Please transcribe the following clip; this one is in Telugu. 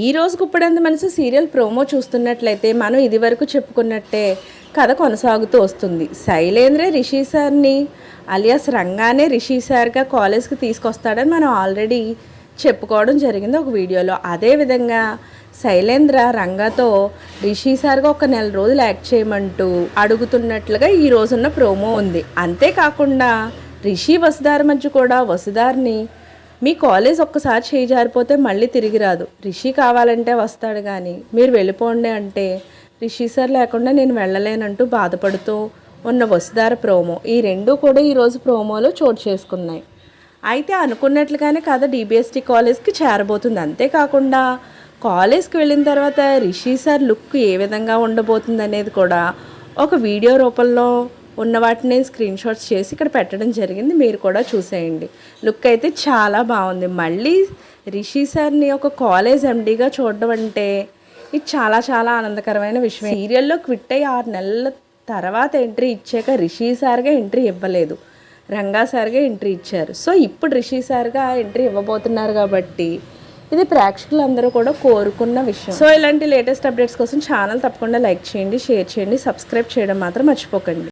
ఈ రోజు గుప్పడంత మనసు సీరియల్ ప్రోమో చూస్తున్నట్లయితే మనం ఇదివరకు చెప్పుకున్నట్టే కథ కొనసాగుతూ వస్తుంది. శైలేంద్ర రిషి సార్ని అలియాస్ రంగానే రిషి సార్గా కాలేజ్కి తీసుకొస్తాడని మనం ఆల్రెడీ చెప్పుకోవడం జరిగింది ఒక వీడియోలో. అదేవిధంగా శైలేంద్ర రంగాతో రిషి సార్గా ఒక నెల రోజులు యాక్ట్ చేయమంటూ అడుగుతున్నట్లుగా ఈ రోజున్న ప్రోమో ఉంది. అంతేకాకుండా రిషి వసుధార మధ్య కూడా వసుధార్ని మీ కాలేజ్ ఒక్కసారి చేయి జారిపోతే మళ్ళీ తిరిగి రాదు. రిషి కావాలంటే వస్తాడు కానీ మీరు వెళ్ళిపోండి అంటే రిషి సార్ లేకుండా నేను వెళ్ళలేనంటూ బాధపడుతూ ఉన్న వసుధార ప్రోమో. ఈ రెండు కూడా ఈరోజు ప్రోమోలో చోటు చేసుకున్నాయి. అయితే అనుకున్నట్లుగానే కథ డిబిఎస్టీ కాలేజ్కి చేరబోతుంది. అంతేకాకుండా కాలేజ్కి వెళ్ళిన తర్వాత రిషి సార్ లుక్ ఏ విధంగా ఉండబోతుంది అనేది కూడా ఒక వీడియో రూపంలో ఉన్న వాటిని స్క్రీన్ షాట్స్ చేసి ఇక్కడ పెట్టడం జరిగింది. మీరు కూడా చూసేయండి. లుక్ అయితే చాలా బాగుంది. మళ్ళీ రిషి సార్ని ఒక కాలేజ్ ఎండీగా చూడడం అంటే ఇది చాలా చాలా ఆనందకరమైన విషయం సీరియల్లో క్విట్ అయ్యి ఆరు నెలల తర్వాత ఎంట్రీ ఇచ్చాక రిషి సార్గా ఎంట్రీ ఇవ్వలేదు. రంగా సార్గా ఎంట్రీ ఇచ్చారు. సో ఇప్పుడు రిషి సార్గా ఎంట్రీ ఇవ్వబోతున్నారు కాబట్టి ఇది ప్రేక్షకులందరూ కూడా కోరుకున్న విషయం. సో ఇలాంటి లేటెస్ట్ అప్డేట్స్ కోసం ఛానల్ తప్పకుండా లైక్ చేయండి షేర్ చేయండి సబ్స్క్రైబ్ చేయడం మాత్రం మర్చిపోకండి.